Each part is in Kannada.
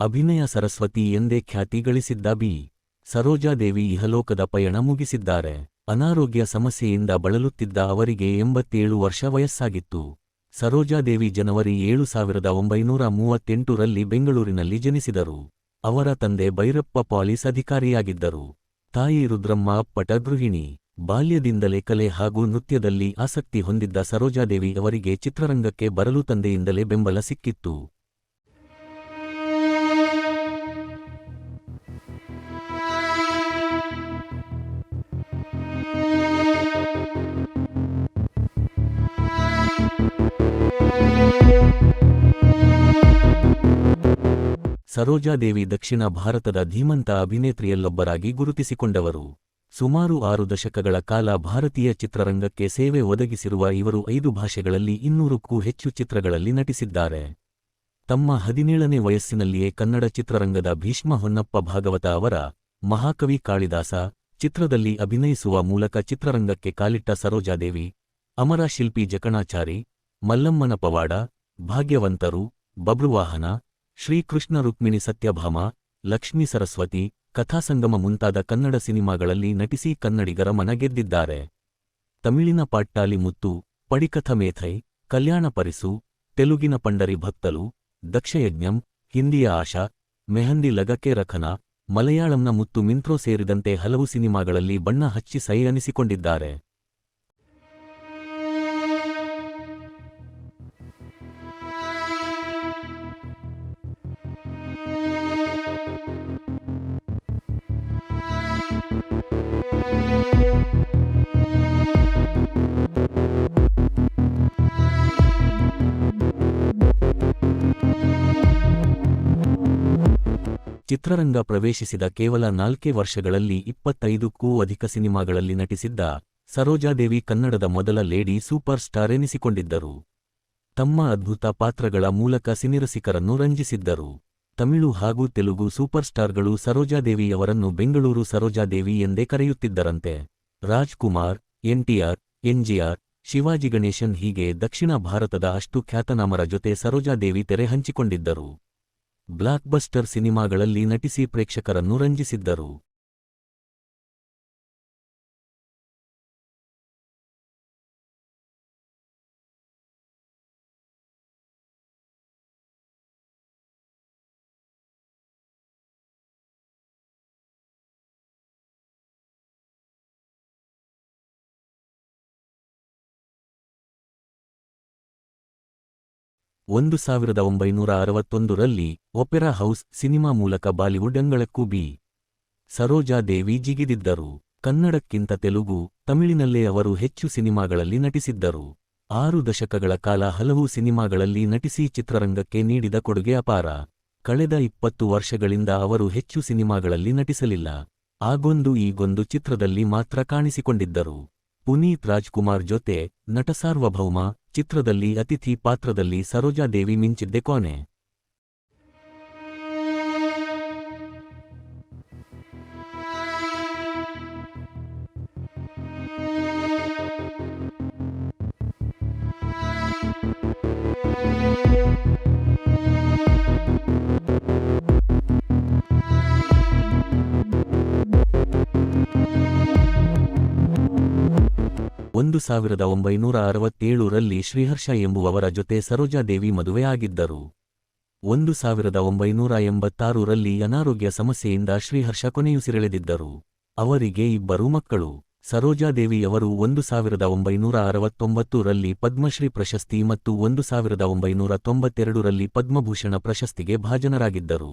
ಅಭಿನಯ ಸರಸ್ವತಿ ಎಂದೇ ಖ್ಯಾತಿ ಗಳಿಸಿದ್ದ ಬಿ. ಸರೋಜಾದೇವಿ ಇಹಲೋಕದ ಪಯಣ ಮುಗಿಸಿದ್ದಾರೆ. ಅನಾರೋಗ್ಯ ಸಮಸ್ಯೆಯಿಂದ ಬಳಲುತ್ತಿದ್ದ ಅವರಿಗೆ ಎಂಬತ್ತೇಳು ವರ್ಷ ವಯಸ್ಸಾಗಿತ್ತು. ಸರೋಜಾದೇವಿ ಜನವರಿ ಏಳು ಸಾವಿರದ ಒಂಬೈನೂರ ಮೂವತ್ತೆಂಟರಲ್ಲಿ ಬೆಂಗಳೂರಿನಲ್ಲಿ ಜನಿಸಿದರು. ಅವರ ತಂದೆ ಭೈರಪ್ಪ ಪಾಲಿಸ್ ಅಧಿಕಾರಿಯಾಗಿದ್ದರು. ತಾಯಿ ರುದ್ರಮ್ಮ ಅಪ್ಪಟ ಬಾಲ್ಯದಿಂದಲೇ ಕಲೆ ಹಾಗೂ ನೃತ್ಯದಲ್ಲಿ ಆಸಕ್ತಿ ಹೊಂದಿದ್ದ ಸರೋಜಾದೇವಿ ಅವರಿಗೆ ಚಿತ್ರರಂಗಕ್ಕೆ ಬರಲು ತಂದೆಯಿಂದಲೇ ಬೆಂಬಲ ಸಿಕ್ಕಿತ್ತು. ಸರೋಜಾದೇವಿ ದಕ್ಷಿಣ ಭಾರತದ ಧೀಮಂತ ಅಭಿನೇತ್ರಿಯಲ್ಲೊಬ್ಬರಾಗಿ ಗುರುತಿಸಿಕೊಂಡವರು. ಸುಮಾರು ಆರು ದಶಕಗಳ ಕಾಲ ಭಾರತೀಯ ಚಿತ್ರರಂಗಕ್ಕೆ ಸೇವೆ ಒದಗಿಸಿರುವ ಇವರು ಐದು ಭಾಷೆಗಳಲ್ಲಿ ಇನ್ನೂರಕ್ಕೂ ಹೆಚ್ಚು ಚಿತ್ರಗಳಲ್ಲಿ ನಟಿಸಿದ್ದಾರೆ. ತಮ್ಮ ಹದಿನೇಳನೇ ವಯಸ್ಸಿನಲ್ಲಿಯೇ ಕನ್ನಡ ಚಿತ್ರರಂಗದ ಭೀಷ್ಮ ಹೊನ್ನಪ್ಪ ಭಾಗವತ ಅವರ ಮಹಾಕವಿ ಕಾಳಿದಾಸ ಚಿತ್ರದಲ್ಲಿ ಅಭಿನಯಿಸುವ ಮೂಲಕ ಚಿತ್ರರಂಗಕ್ಕೆ ಕಾಲಿಟ್ಟ ಸರೋಜಾದೇವಿ ಅಮರ ಶಿಲ್ಪಿ ಜಕಣಾಚಾರಿ, ಮಲ್ಲಮ್ಮನ ಪವಾಡ, ಭಾಗ್ಯವಂತರು, ಬಬ್ರುವಾಹನ ಶ್ರೀಕೃಷ್ಣ ರುಕ್ಮಿಣಿ ಸತ್ಯಭಾಮ, ಲಕ್ಷ್ಮೀ ಸರಸ್ವತಿ ಕಥಾಸಂಗಮ ಮುಂತಾದ ಕನ್ನಡ ಸಿನಿಮಾಗಳಲ್ಲಿ ನಟಿಸಿ ಕನ್ನಡಿಗರ ಮನ ಗೆದ್ದಿದ್ದಾರೆ ತಮಿಳಿನ ಪಾಟ್ಟಾಲಿ ಮುತ್ತು, ಪಡಿಕಥ ಮೇಥೈ ಕಲ್ಯಾಣ ಪರಿಸು, ತೆಲುಗಿನ ಪಂಡರಿ ಭಕ್ತಲು, ದಕ್ಷಯಜ್ಞಂ, ಹಿಂದಿಯ ಆಶಾ, ಮೆಹಂದಿ ಲಗಕೆ ರಖನ, ಮಲಯಾಳಂನ ಮುತ್ತು ಮಿಂತ್ರೋ ಸೇರಿದಂತೆ ಹಲವು ಸಿನಿಮಾಗಳಲ್ಲಿ ಬಣ್ಣ ಹಚ್ಚಿ ಸೈ ಅನಿಸಿಕೊಂಡಿದ್ದಾರೆ ಚಿತ್ರರಂಗ ಪ್ರವೇಶಿಸಿದ ಕೇವಲ ನಾಲ್ಕೇ ವರ್ಷಗಳಲ್ಲಿ ಇಪ್ಪತ್ತೈದಕ್ಕೂ ಅಧಿಕ ಸಿನಿಮಾಗಳಲ್ಲಿ ನಟಿಸಿದ್ದ ಸರೋಜಾದೇವಿ ಕನ್ನಡದ ಮೊದಲ ಲೇಡಿ ಸೂಪರ್ ಸ್ಟಾರ್ ಎನಿಸಿಕೊಂಡಿದ್ದರು. ತಮ್ಮ ಅದ್ಭುತ ಪಾತ್ರಗಳ ಮೂಲಕ ಸಿನಿರಸಿಕರನ್ನು ರಂಜಿಸಿದ್ದರು. ತಮಿಳು ಹಾಗೂ ತೆಲುಗು ಸೂಪರ್ ಸ್ಟಾರ್ಗಳು ಸರೋಜಾದೇವಿಯವರನ್ನು ಬೆಂಗಳೂರು ಸರೋಜಾದೇವಿ ಎಂದೇ ಕರೆಯುತ್ತಿದ್ದರಂತೆ. ರಾಜ್ಕುಮಾರ್ ಎನ್ಟಿಆರ್ ಎನ್ಜಿಆರ್ ಶಿವಾಜಿ ಗಣೇಶನ್ ಹೀಗೆ ದಕ್ಷಿಣ ಭಾರತದ ಅಷ್ಟು ಖ್ಯಾತನಾಮರ ಜೊತೆ ಸರೋಜಾದೇವಿ ತೆರೆ ಹಂಚಿಕೊಂಡಿದ್ದರು. ಬ್ಲಾಕ್ಬಸ್ಟರ್ ಸಿನಿಮಾಗಳಲ್ಲಿ ನಟಿಸಿ ಪ್ರೇಕ್ಷಕರನ್ನು ರಂಜಿಸಿದ್ದರು. ಒಂದು ಸಾವಿರದ ಒಂಬೈನೂರ ಅರವತ್ತೊಂದರಲ್ಲಿ ಒಪೆರಾ ಹೌಸ್ ಸಿನಿಮಾ ಮೂಲಕ ಬಾಲಿವುಡ್ ಅಂಗಳಕ್ಕೂ ಬಿ. ಸರೋಜಾ ದೇವಿ ಜಿಗಿದಿದ್ದರು. ಕನ್ನಡಕ್ಕಿಂತ ತೆಲುಗು, ತಮಿಳಿನಲ್ಲೇ ಅವರು ಹೆಚ್ಚು ಸಿನಿಮಾಗಳಲ್ಲಿ ನಟಿಸಿದ್ದರು. ಆರು ದಶಕಗಳ ಕಾಲ ಹಲವು ಸಿನಿಮಾಗಳಲ್ಲಿ ನಟಿಸಿ ಚಿತ್ರರಂಗಕ್ಕೆ ನೀಡಿದ ಕೊಡುಗೆ ಅಪಾರ. ಕಳೆದ ಇಪ್ಪತ್ತು ವರ್ಷಗಳಿಂದ ಅವರು ಹೆಚ್ಚು ಸಿನಿಮಾಗಳಲ್ಲಿ ನಟಿಸಲಿಲ್ಲ. ಆಗೊಂದು ಈಗೊಂದು ಚಿತ್ರದಲ್ಲಿ ಮಾತ್ರ ಕಾಣಿಸಿಕೊಂಡಿದ್ದರು. ಪುನೀತ್ ರಾಜ್ಕುಮಾರ್ ಜೊತೆ ನಟಸಾರ್ವಭೌಮ ಚಿತ್ರದಲ್ಲಿ ಅತಿಥಿ ಪಾತ್ರದಲ್ಲಿ ಸರೋಜಾದೇವಿ ಮಿಂಚಿದ್ದೆ ಕೊನೆ ಒಂದು ಸಾವಿರದ ಒಂಬೈನೂರ ಅರವತ್ತೇಳರಲ್ಲಿ ಶ್ರೀಹರ್ಷ ಎಂಬುವವರ ಜೊತೆ ಸರೋಜಾದೇವಿ ಮದುವೆಯಾಗಿದ್ದರು. ಒಂದು ಸಾವಿರದ ಒಂಬೈನೂರ ಎಂಬತ್ತಾರರಲ್ಲಿ ಅನಾರೋಗ್ಯ ಸಮಸ್ಯೆಯಿಂದ ಶ್ರೀಹರ್ಷ ಕೊನೆಯುಸಿರೆಳೆದಿದ್ದರು. ಅವರಿಗೆ ಇಬ್ಬರು ಮಕ್ಕಳು. ಸರೋಜಾದೇವಿಯವರು ಒಂದು ಸಾವಿರದ ಒಂಬೈನೂರ ಅರವತ್ತೊಂಬತ್ತರಲ್ಲಿ ಪದ್ಮಶ್ರೀ ಪ್ರಶಸ್ತಿ ಮತ್ತು ಒಂದು ಸಾವಿರದ ಒಂಬೈನೂರ ತೊಂಬತ್ತೆರಡರಲ್ಲಿ ಪದ್ಮಭೂಷಣ ಪ್ರಶಸ್ತಿಗೆ ಭಾಜನರಾಗಿದ್ದರು.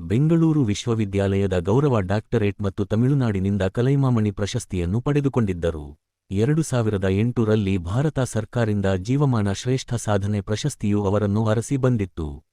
ಬೆಂಗಳೂರು ವಿಶ್ವವಿದ್ಯಾಲಯದ ಗೌರವ ಡಾಕ್ಟರೇಟ್ ಮತ್ತು ತಮಿಳುನಾಡಿನಿಂದ ಕಲೈಮಾಮಣಿ ಪ್ರಶಸ್ತಿಯನ್ನು ಪಡೆದುಕೊಂಡಿದ್ದರು. ಎರಡು ಸಾವಿರದ ಎಂಟರಲ್ಲಿ ಭಾರತ ಸರ್ಕಾರದಿಂದ ಜೀವಮಾನ ಶ್ರೇಷ್ಠ ಸಾಧನೆ ಪ್ರಶಸ್ತಿಯು ಅವರನ್ನು ಅರಸಿ ಬಂದಿತ್ತು.